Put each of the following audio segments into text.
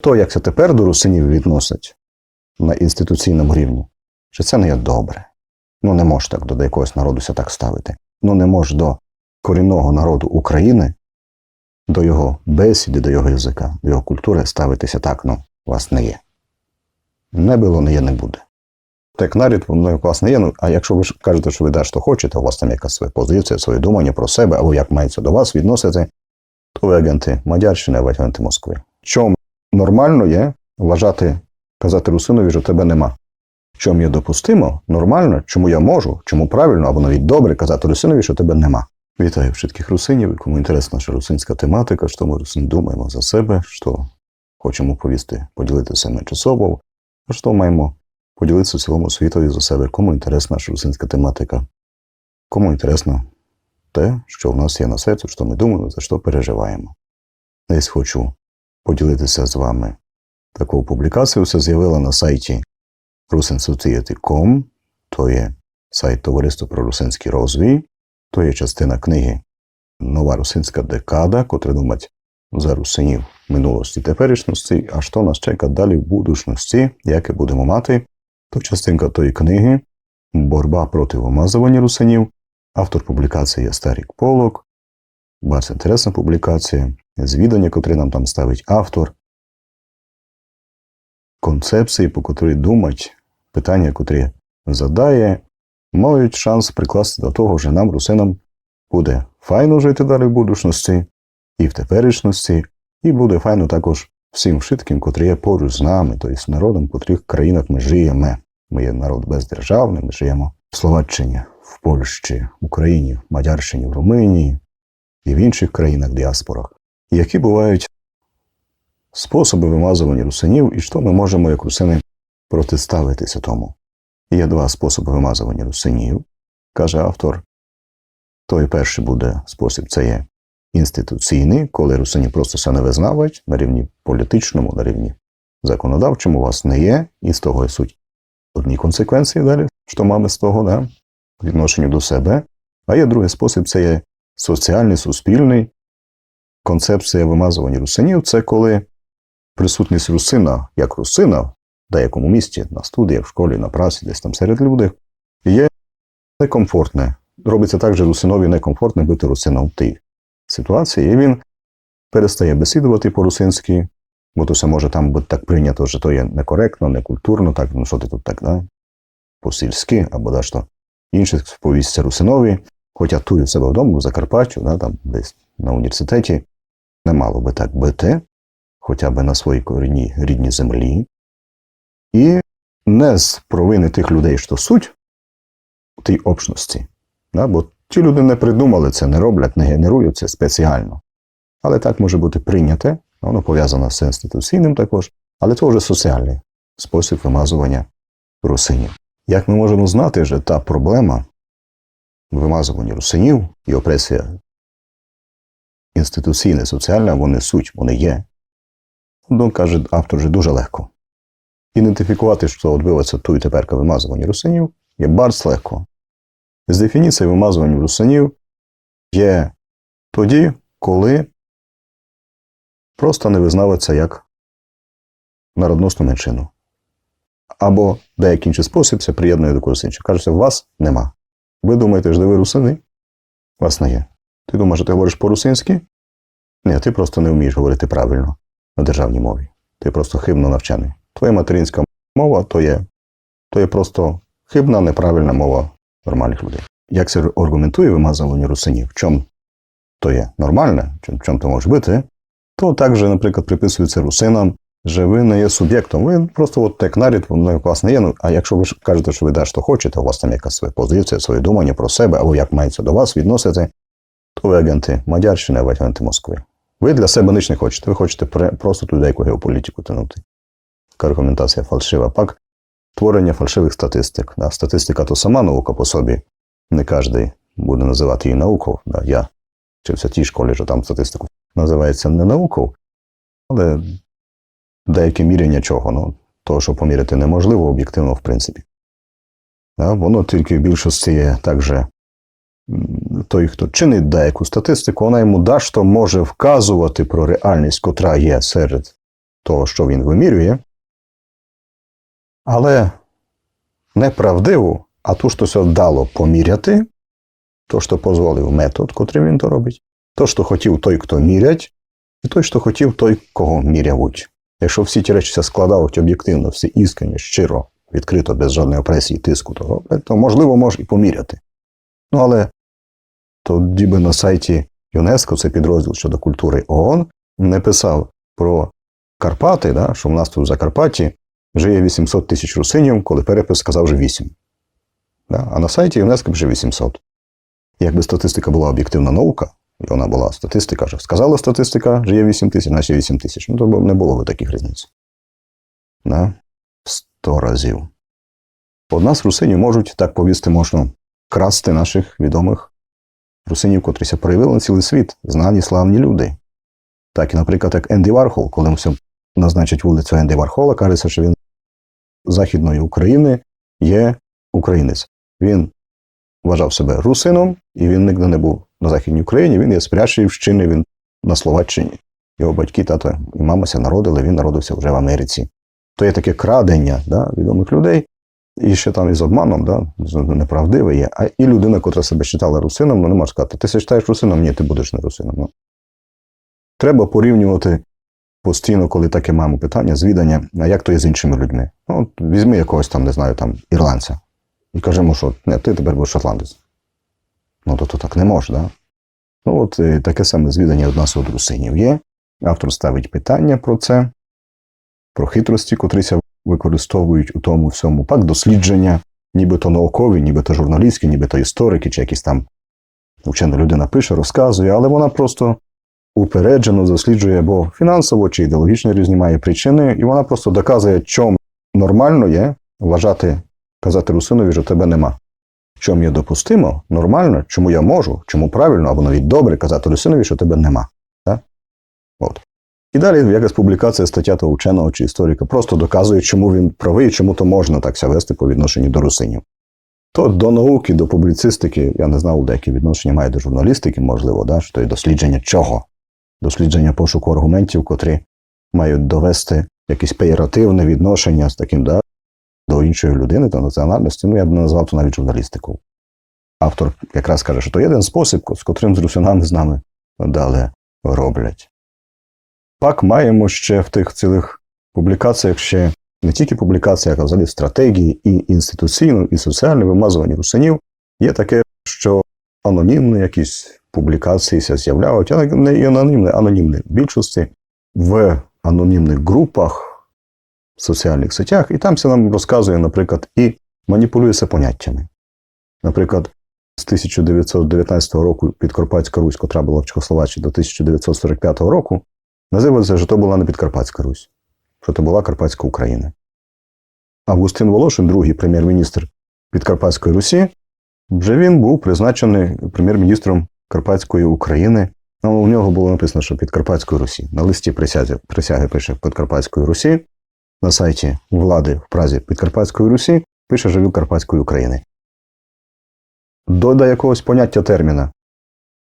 То, як це тепер до русинів відносять на інституційному рівні, що це не є добре. Ну не можеш так до якогось народу ся так ставити. Ну не можеш до корінного народу України, до його бесіди, до його язика, до його культури ставитися так, ну, вас не є. Не було, не є, не буде. Так нарід, воно у вас не є. Ну, а якщо ви кажете, що ви да, що хочете, у вас там якась своя позиція, своє думання про себе, або як мається до вас відносити, то ви агенти Мадярщини, або агенти Москви. Чому нормально є вважати, казати Русинові, що тебе нема. Чому є допустимо, нормально, чому я можу, чому правильно, або навіть добре казати Русинові, що тебе нема. Вітаю всіх русинів, кому інтересна наша русинська тематика, що ми русин думаємо за себе, що хочемо повісти, поділитися менше собою, а що маємо поділитися цілому світові за себе, кому інтересна наша русинська тематика, кому інтересно те, що в нас є на серці, що ми думаємо, за що переживаємо. Десь хочу поділитися з вами. Таку публікацію все з'явила на сайті rusinsociety.com, то є сайт Товариства про русинський розвій, то є частина книги Нова русинська декада, котра думать за русинів минулості теперішності, а що нас чека далі в будучності, яке будемо мати, то частинка тої книги Борба проти вимазування русинів. Автор публікації є Старік Полок. Bardzo інтересна публікація, звідання, котрі нам там ставить автор, концепції, по котрій думать, питання, котрі задає, мають шанс прикласти до того, що нам, русинам, буде файно жити далі в будучності і в теперішності, і буде файно також всім вшитким, котрі є поруч з нами, тобто народом, в котрих країнах ми живемо. Ми є народ бездержавний, ми живемо в Словаччині, в Польщі, Україні, в Мадярщині, в Румунії і в інших країнах діаспорах, які бувають способи вимазування русинів, і що ми можемо, як русини, протиставитися тому. Є два способи вимазування русинів, каже автор. Той перший буде спосіб це є інституційний, коли русині просто це не визнають на рівні політичному, на рівні законодавчому, у вас не є, і з того є суть одні консеквенції далі, що маємо з того, да, відношенню до себе. А є другий спосіб це є соціальний, суспільний. Концепція вимазування русинів це коли присутність русина як русина в деякому місті, на студіях, в школі, на прасі, десь там серед людей, є некомфортне. Робиться так, що русинові некомфортне бути русином в тій ситуації, і він перестає бесідувати по-русинськи, бо то все може там бути так прийнято, що то є некоректно, некультурно, так, ну що ти тут так, да? по-сільськи, або да, що інших повісться русинові, хоча тут у себе вдома, в Закарпаттю, да, там десь на університеті, не мало би так бити, хоча б на своїй корінній рідній землі, і не з провини тих людей, що суть у тій общності. Да? Бо ті люди не придумали це, не роблять, не генерують це спеціально. Але так може бути прийняте, воно пов'язане з інституційним також, але це вже соціальний спосіб вимазування русинів. Як ми можемо знати, що та проблема вимазування русинів і опресія інституційна, соціальна, вони суть, вони є. Ну, каже автор вже дуже легко. Ідентифікувати, що відбувається тут і тепер вимазування русинів, є барс легко. З дефініції вимазування русинів є тоді, коли просто не визнаваться як народносну меншину. Або деякий інший спосіб це приєднує до когось іншого. Кажеться, вас нема. Ви думаєте, що ви русини? Вас не є. Ти думаєш, що ти говориш по-русинськи? Ні, ти просто не вмієш говорити правильно на державній мові. Ти просто хибно навчений. Твоя материнська мова то є, то є просто хибна, неправильна мова нормальних людей. Як це аргументує вимазування русинів? В чому то є нормальне, в чому то може бути, то також, наприклад, приписується русинам, що ви не є суб'єктом. Ви просто от як нарід, у вас не є. Ну, а якщо ви кажете, що ви да, що хочете, у вас там якась своя позиція, своє думання про себе, або як мається до вас відносити, то ви агенти Мадярщини, або агенти Москви. Ви для себе ніч не хочете. Ви хочете просто туди яку геополітику тянути. Така аргументація фальшива. Пак творення фальшивих статистик. Да. Статистика то сама наука по собі. Не кожен буде називати її наукою. Да. Я вчився в тій школі, що там статистику називається не наукою, але деяке міряння чого. Ну, того, що поміряти неможливо, об'єктивно, в принципі. Да. Воно тільки в більшості є так той, хто чинить деяку статистику, вона йому дасть, може вказувати про реальність, котра є серед того, що він вимірює, але неправдиву, а ту, що це дало поміряти, то, що дозволив метод, котрим він то робить, то, що хотів той, хто мірять, і той, що хотів той, кого мірявуть. Якщо всі ті речі складають об'єктивно, всі іскренні, щиро, відкрито, без жодної опресії, тиску, то то можливо може і поміряти. Ну але тоді би на сайті ЮНЕСКО, це підрозділ щодо культури ООН, не писав про Карпати, да, що в нас тут в Закарпатті вже є 800 тисяч русинів, коли перепис сказав вже 8. Да? А на сайті ЮНЕСКО вже 800. Якби статистика була об'єктивна наука, вона була статистика, що сказала статистика, що є 8 тисяч, значить 8 тисяч. Ну, то не було би таких різниць. Да? 100 разів. От нас русинів можуть, так повісти можна, красти наших відомих русинів, котріся проявили на цілий світ, знані славні люди. Так, і, наприклад, як Енді Вархол, коли все назначить вулицю Енді Вархола, кажеться, що він Західної України є українець. Він вважав себе русином, і він ніде не був на Західній Україні, він є з Пряшівщини, він на Словаччині. Його батьки, тато і мамася народили, він народився вже в Америці. То є таке крадення да, відомих людей, і ще там із обманом, да, неправдиве є. А і людина, котра себе вважала русином, ну не може сказати, ти себе вважаєш русином, ні, ти будеш не русином. Ну. Треба порівнювати постійно, коли таке маємо питання, звідання, а як то є з іншими людьми. Ну, от візьми якогось там, не знаю, там, ірландця. І кажемо, що не, ти тепер будеш шотландець. Ну, то, то так не може, да? Ну, от е, таке саме звідання від нас від русинів є. Автор ставить питання про це, про хитрості, котріся використовують у тому всьому. Пак дослідження, нібито наукові, нібито журналістські, нібито історики, чи якісь там вчена людина пише, розказує, але вона просто упереджено досліджує або фінансово чи ідеологічно різні має причини, і вона просто доказує, чому нормально є вважати, казати русинові, що тебе нема. Чому є допустимо, нормально, чому я можу, чому правильно або навіть добре казати русинові, що тебе нема. Так? От. І далі якась публікація стаття того вченого чи історика просто доказує, чому він правий, чому то можна так вести по відношенню до русинів. То до науки, до публіцистики, я не знав, деякі відношення має до журналістики, можливо, да, що є дослідження чого? Дослідження пошуку аргументів, котрі мають довести якесь пеєративне відношення з таким, да, до іншої людини та національності. Ну, я б не назвав то навіть журналістикою. Автор якраз каже, що то є один спосіб, з котрим з русинами з нами далі роблять. Пак маємо ще в тих цілих публікаціях ще не тільки публікаціях, а взагалі стратегії і інституційно, і соціальне вимазування русинів. Є таке, що анонімні якісь публікації з'являють, а не анонімні, анонімні. В більшості в анонімних групах в соціальних сетях, і там все нам розказує, наприклад, і маніпулюється поняттями. Наприклад, з 1919 року Підкарпатська Русь, котра була в Чехословаччині до 1945 року, називається, що то була не Підкарпатська Русь, що то була Карпатська Україна. Августин Волошин, другий прем'єр-міністр Підкарпатської Русі, вже він був призначений прем'єр-міністром Карпатської України. Ну, у нього було написано, що Підкарпатської Русі. На листі присяги, присяги пише Підкарпатської Русі, на сайті влади в Празі Підкарпатської Русі пише Живі Карпатської України. До, до якогось поняття терміна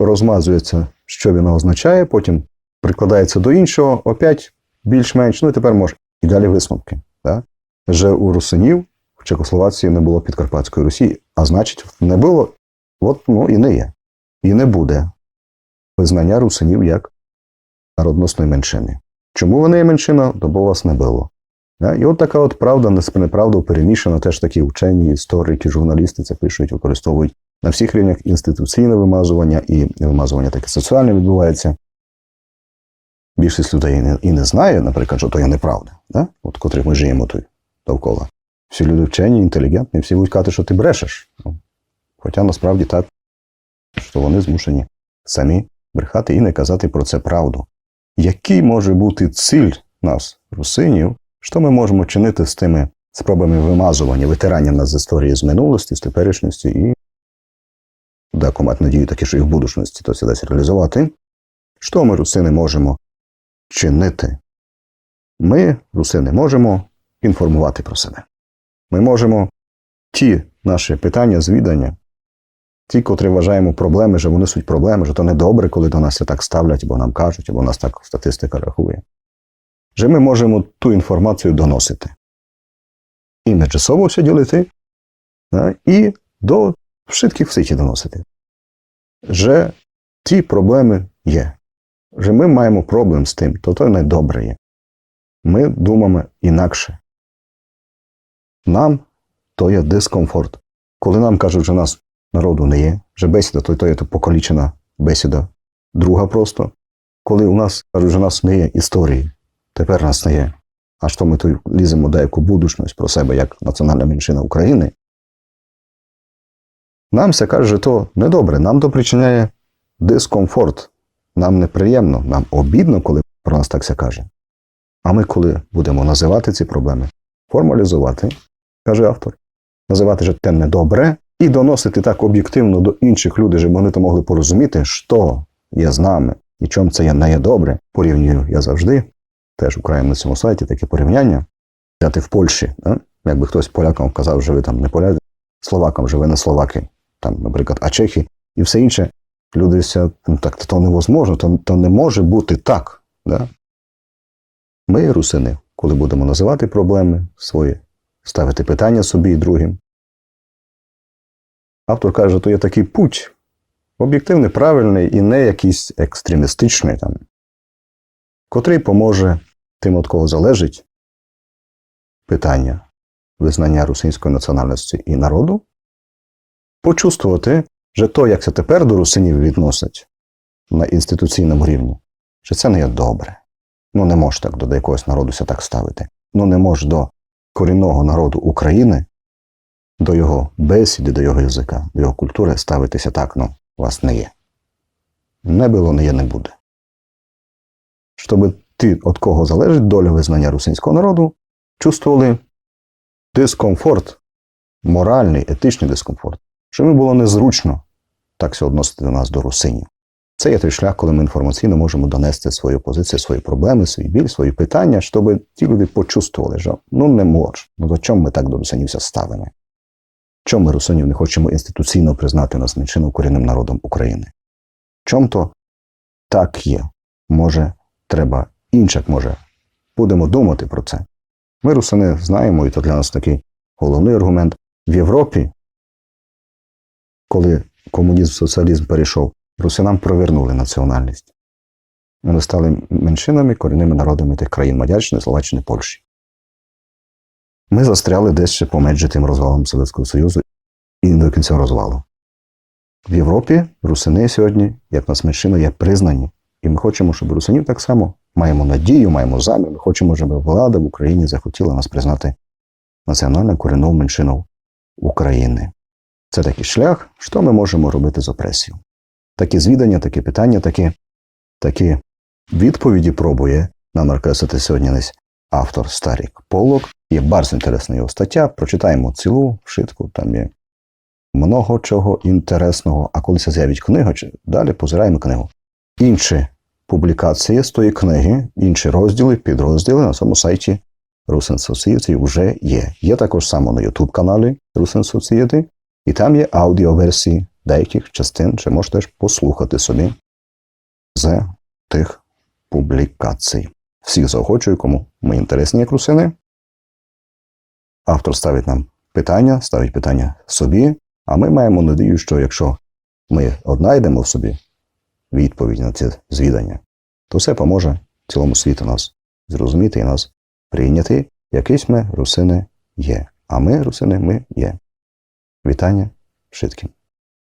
розмазується, що він означає, потім прикладається до іншого, опять більш-менш, ну і тепер може. І далі висновки. Да? Вже у русинів в Чехословації не було Підкарпатської Русі, а значить, не було, от ну і не є. І не буде визнання русинів як народносної меншини. Чому вони є меншина, бо вас не було. І от така от правда, неправда перемішана, теж такі вчені, історики, журналісти це пишуть, використовують на всіх рівнях інституційне вимазування і вимазування таке соціальне відбувається. Більшість людей і не, і не знає, наприклад, що то є неправда, да? от котрих ми живемо тут довкола. Всі люди вчені, інтелігентні, всі будуть казати, що ти брешеш. Ну, Хоча насправді так, що вони змушені самі брехати і не казати про це правду. Який може бути ціль нас, русинів, що ми можемо чинити з тими спробами вимазування, витирання нас з історії з минулості, з теперішності і деко мати надію таки, що і в будучності то це десь реалізувати. Що ми, русини, можемо чинити? Ми, русини, можемо інформувати про себе. Ми можемо ті наші питання, звідання, ті, котрі вважаємо проблеми, що вони суть проблеми, що то недобре, коли до нас це так ставлять, або нам кажуть, або нас так статистика рахує. Що ми можемо ту інформацію доносити. І міжчасово все ділити, і до всіх в світі доносити. Що ті проблеми є. Що ми маємо проблем з тим, то то не добре є. Ми думаємо інакше. Нам то є дискомфорт. Коли нам кажуть, що нас народу не є, що бесіда, то, то є то покалічена бесіда. Друга просто. Коли у нас кажуть, що нас не є історії, тепер нас не є. А що ми тут ліземо деяку будучність про себе як національна меншина України, нам все каже, то недобре, нам то причиняє дискомфорт. Нам неприємно, нам обідно, коли про нас так все каже. А ми, коли будемо називати ці проблеми, формалізувати, каже автор, називати же те недобре і доносити так об'єктивно до інших людей, щоб вони то могли порозуміти, що є з нами і чому це є не є добре. Порівнюю я завжди, теж українському на цьому сайті таке порівняння. Взяти в Польщі, да? якби хтось полякам казав, що ви там не поляки, словакам, що ви не словаки, там, наприклад, а чехи і все інше. Люди ну так то невозможно, то, то не може бути так. Да? Ми, русини, коли будемо називати проблеми свої, ставити питання собі і другим. Автор каже, то є такий путь, об'єктивний, правильний і не якийсь екстремістичний, там, котрий поможе тим, від кого залежить питання визнання русинської національності і народу, почувствувати, що то, як це тепер до русинів відносять на інституційному рівні, що це не є добре. Ну, не можеш так до якогось народу ся так ставити. Ну, не можеш до корінного народу України, до його бесіди, до його язика, до його культури ставитися так, ну, вас не є. Не було, не є, не буде. Щоб ті, від кого залежить доля визнання русинського народу, чувствували дискомфорт, моральний, етичний дискомфорт, що їм було незручно так се відносити до нас, до русинів. Це є той шлях, коли ми інформаційно можемо донести свою позицію, свої проблеми, свій біль, свої питання, щоб ті люди почувствували, що ну не може. Ну до чому ми так до русинівся ставимо? Чому ми русинів не хочемо інституційно признати нас меншиною корінним народом України? Чом то так є? Може, треба інше, може, будемо думати про це. Ми русини знаємо, і то для нас такий головний аргумент. В Європі, коли комунізм, соціалізм перейшов, русинам провернули національність. Вони стали меншинами, корінними народами тих країн Мадярщини, Словаччини, Польщі. Ми застряли десь ще поміж тим розвалом Совєтського Союзу і до кінця розвалу. В Європі русини сьогодні, як нас меншина, є признані. І ми хочемо, щоб русинів так само маємо надію, маємо замір. Ми хочемо, щоб влада в Україні захотіла нас признати національною корінною меншиною України. Це такий шлях, що ми можемо робити з опресією. Такі звідання, такі питання, такі, такі відповіді пробує нам розказати сьогодні десь автор Старік Полок. Є bardzo інтересна його стаття. Прочитаємо цілу вшитку, там є много чого інтересного. А коли це з'явить книга, далі позираємо книгу. Інші публікації з тої книги, інші розділи, підрозділи на цьому сайті Russian Society вже є. Є також само на YouTube каналі Russian Society, і там є аудіоверсії деяких частин, чи можете ж послухати собі з тих публікацій. Всіх заохочую, кому ми інтересні як русини. Автор ставить нам питання, ставить питання собі, а ми маємо надію, що якщо ми однайдемо в собі відповідь на це звідання, то все поможе цілому світу нас зрозуміти і нас прийняти, якісь ми русини є. А ми, русини, ми є. Вітання Шиткін.